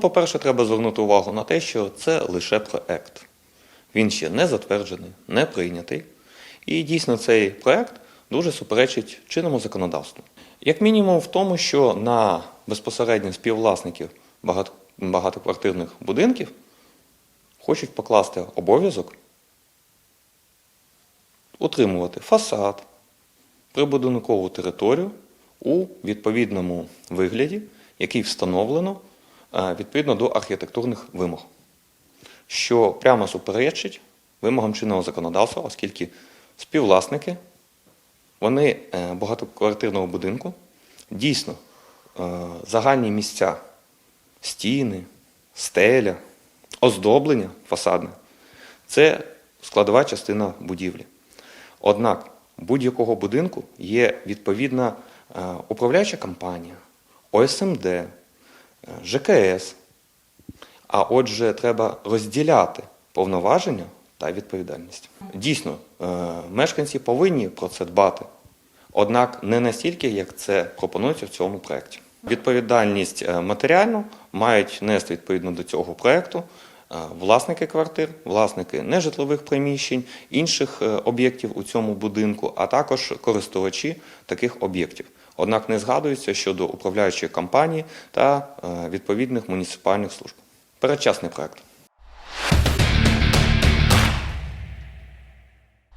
По-перше, треба звернути увагу на те, що це лише проект. Він ще не затверджений, не прийнятий. І дійсно цей проект дуже суперечить чинному законодавству. Як мінімум в тому, що на безпосередньо співвласників багатоквартирних будинків хочуть покласти обов'язок утримувати фасад, прибудинкову територію у відповідному вигляді, який встановлено відповідно до архітектурних вимог, що прямо суперечить вимогам чинного законодавства, оскільки співвласники вони е, багатоквартирного будинку дійсно е, загальні місця, стіни, стеля, оздоблення фасадне це складова частина будівлі. Однак будь-якого будинку є відповідна е, управляюча компанія, ОСМД, е, ЖКС. А отже, треба розділяти повноваження та відповідальність. Дійсно, е, мешканці повинні про це дбати, однак не настільки, як це пропонується в цьому проєкті. Відповідальність е, матеріальну мають нести відповідно до цього проєкту власники квартир, власники нежитлових приміщень, інших е, об'єктів у цьому будинку, а також користувачі таких об'єктів. Однак не згадується щодо управляючої компанії та е, відповідних муніципальних служб. Передчасний проект.